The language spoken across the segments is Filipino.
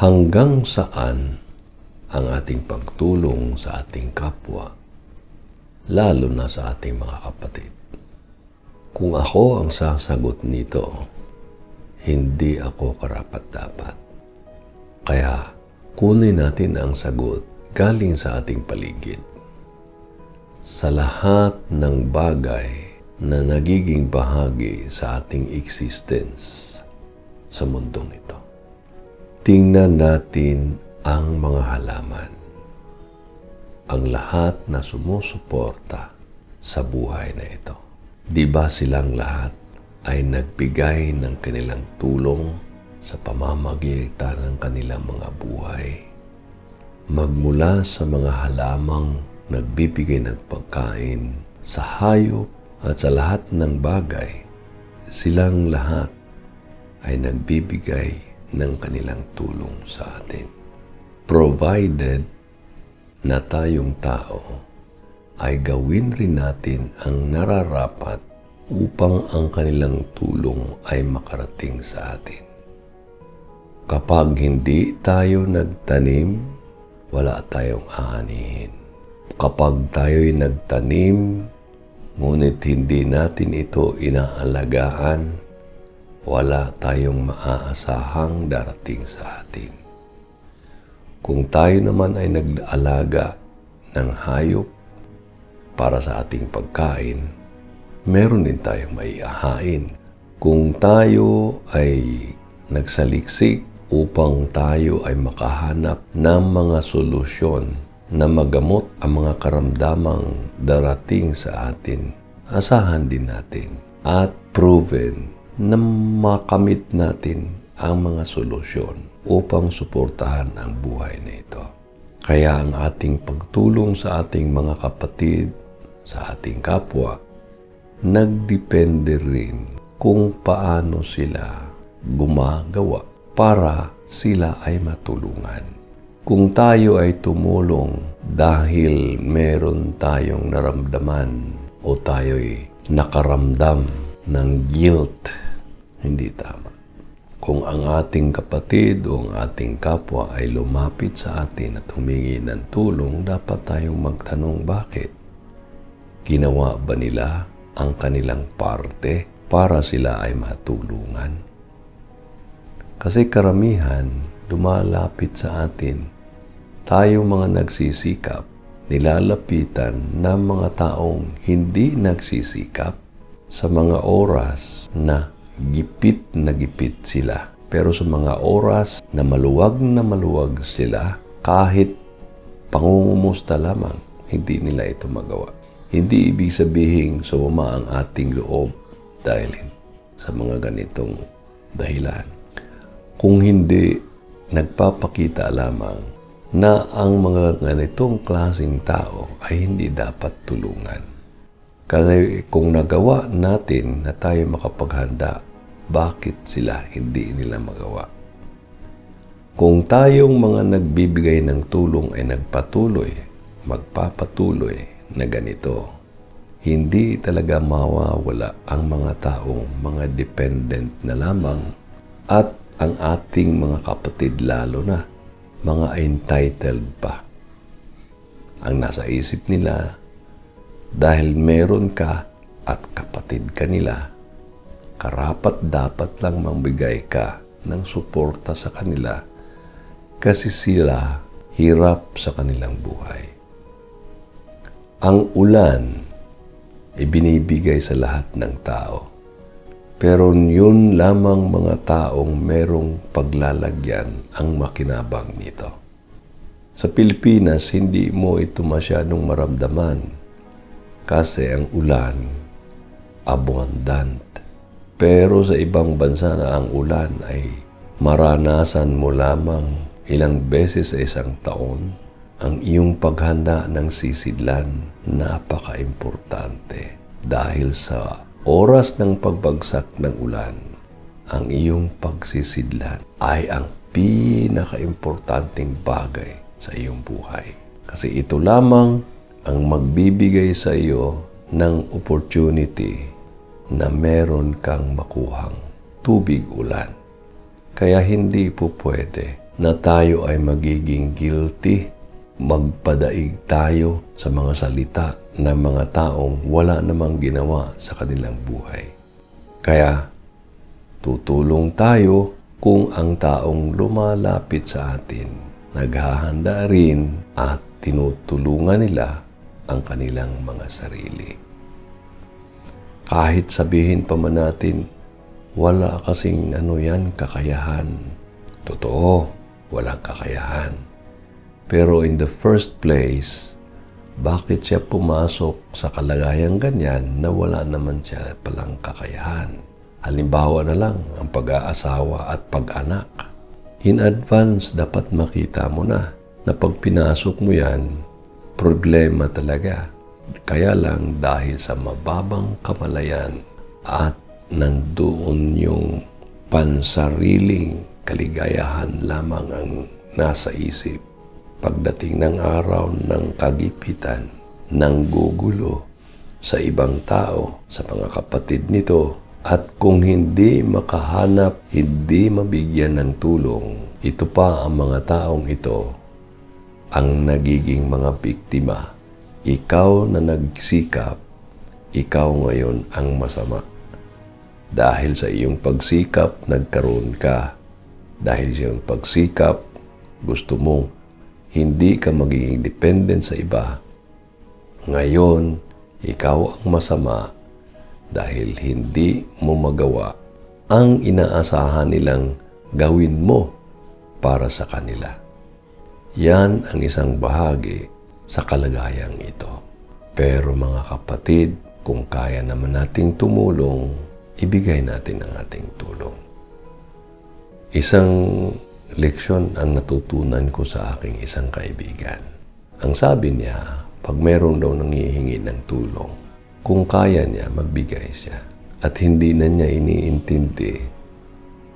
hanggang saan ang ating pagtulong sa ating kapwa, lalo na sa ating mga kapatid. Kung ako ang sasagot nito, hindi ako karapat-dapat. Kaya kunin natin ang sagot galing sa ating paligid. Sa lahat ng bagay na nagiging bahagi sa ating existence sa mundong ito. Tingnan natin ang mga halaman. Ang lahat na sumusuporta sa buhay na ito. Di ba silang lahat ay nagbigay ng kanilang tulong sa pamamagitan ng kanilang mga buhay? Magmula sa mga halamang nagbibigay ng pagkain sa hayop at sa lahat ng bagay, silang lahat ay nagbibigay ng kanilang tulong sa atin. Provided na tayong tao ay gawin rin natin ang nararapat upang ang kanilang tulong ay makarating sa atin. Kapag hindi tayo nagtanim, wala tayong aanihin. Kapag tayo'y nagtanim, ngunit hindi natin ito inaalagaan, wala tayong maaasahang darating sa atin. Kung tayo naman ay nag-alaga ng hayop para sa ating pagkain, meron din tayong maiahain. Kung tayo ay nagsaliksik upang tayo ay makahanap ng mga solusyon na magamot ang mga karamdamang darating sa atin, asahan din natin at proven na makamit natin ang mga solusyon upang suportahan ang buhay na ito. Kaya ang ating pagtulong sa ating mga kapatid, sa ating kapwa, nagdepende rin kung paano sila gumagawa para sila ay matulungan. Kung tayo ay tumulong dahil meron tayong naramdaman o tayo'y nakaramdam ng guilt, hindi tama. Kung ang ating kapatid o ang ating kapwa ay lumapit sa atin at humingi ng tulong, dapat tayong magtanong bakit. Ginawa ba nila ang kanilang parte para sila ay matulungan? Kasi karamihan, lumalapit sa atin, tayong mga nagsisikap, nilalapitan ng mga taong hindi nagsisikap sa mga oras na gipit na gipit sila. Pero sa mga oras na maluwag na maluwag sila, kahit pangungumusta lamang, hindi nila ito magawa. Hindi ibig sabihin sumama ang ating loob dahil sa mga ganitong dahilan kung hindi nagpapakita lamang na ang mga ganitong klasing tao ay hindi dapat tulungan. Kasi kung nagawa natin na tayo makapaghanda, bakit sila hindi nila magawa? Kung tayong mga nagbibigay ng tulong ay nagpatuloy, magpapatuloy na ganito, hindi talaga mawawala ang mga taong mga dependent na lamang at ang ating mga kapatid lalo na, mga entitled pa. Ang nasa isip nila, dahil meron ka at kapatid ka nila, karapat dapat lang magbigay ka ng suporta sa kanila kasi sila hirap sa kanilang buhay. Ang ulan, ibinibigay sa lahat ng tao pero yun lamang mga taong merong paglalagyan ang makinabang nito. Sa Pilipinas, hindi mo ito masyadong maramdaman kasi ang ulan abundant. Pero sa ibang bansa na ang ulan ay maranasan mo lamang ilang beses sa isang taon, ang iyong paghanda ng sisidlan napaka-importante dahil sa oras ng pagbagsak ng ulan, ang iyong pagsisidlan ay ang pinaka-importanting bagay sa iyong buhay. Kasi ito lamang ang magbibigay sa iyo ng opportunity na meron kang makuhang tubig ulan. Kaya hindi po pwede na tayo ay magiging guilty, magpadaig tayo sa mga salita ng mga taong wala namang ginawa sa kanilang buhay. Kaya, tutulong tayo kung ang taong lumalapit sa atin, naghahanda rin at tinutulungan nila ang kanilang mga sarili. Kahit sabihin pa man natin, wala kasing ano yan, kakayahan. Totoo, walang kakayahan. Pero in the first place, bakit siya pumasok sa kalagayang ganyan na wala naman siya palang kakayahan? Halimbawa na lang ang pag-aasawa at pag-anak. In advance, dapat makita mo na na pag pinasok mo yan, problema talaga. Kaya lang dahil sa mababang kamalayan at nandoon yung pansariling kaligayahan lamang ang nasa isip. Pagdating ng araw ng kagipitan, ng gugulo sa ibang tao, sa mga kapatid nito, at kung hindi makahanap, hindi mabigyan ng tulong, ito pa ang mga taong ito ang nagiging mga biktima. Ikaw na nagsikap, ikaw ngayon ang masama. Dahil sa iyong pagsikap, nagkaroon ka. Dahil sa iyong pagsikap, gusto mo, hindi ka magiging dependent sa iba. Ngayon, ikaw ang masama dahil hindi mo magawa ang inaasahan nilang gawin mo para sa kanila. Yan ang isang bahagi sa kalagayang ito. Pero mga kapatid, kung kaya naman nating tumulong, ibigay natin ang ating tulong. Isang leksyon ang natutunan ko sa aking isang kaibigan. Ang sabi niya, pag meron daw nangihingi ng tulong, kung kaya niya, magbigay siya. At hindi na niya iniintindi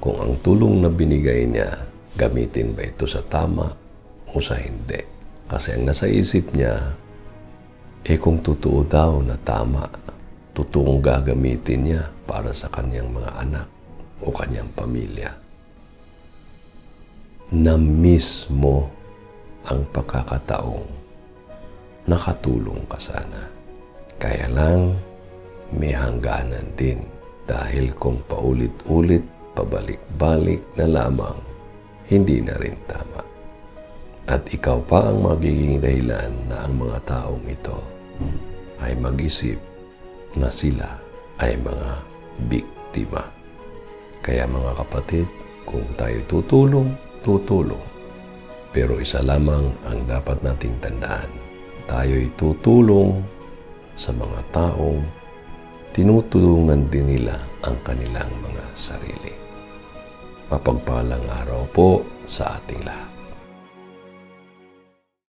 kung ang tulong na binigay niya, gamitin ba ito sa tama o sa hindi. Kasi ang nasa isip niya, eh kung totoo daw na tama, totoong gagamitin niya para sa kanyang mga anak o kanyang pamilya. Na-miss mo ang pagkakataong nakatulong ka sana. Kaya lang, may hangganan din dahil kung paulit-ulit, pabalik-balik na lamang, hindi na rin tama. At ikaw pa ang magiging dahilan na ang mga taong ito ay mag-isip na sila ay mga biktima. Kaya mga kapatid, kung tayo tutulong, tutulong. Pero isa lamang ang dapat nating tandaan. Tayo'y tutulong sa mga taong tinutulungan din nila ang kanilang mga sarili. Mapagpalang araw po sa ating lahat.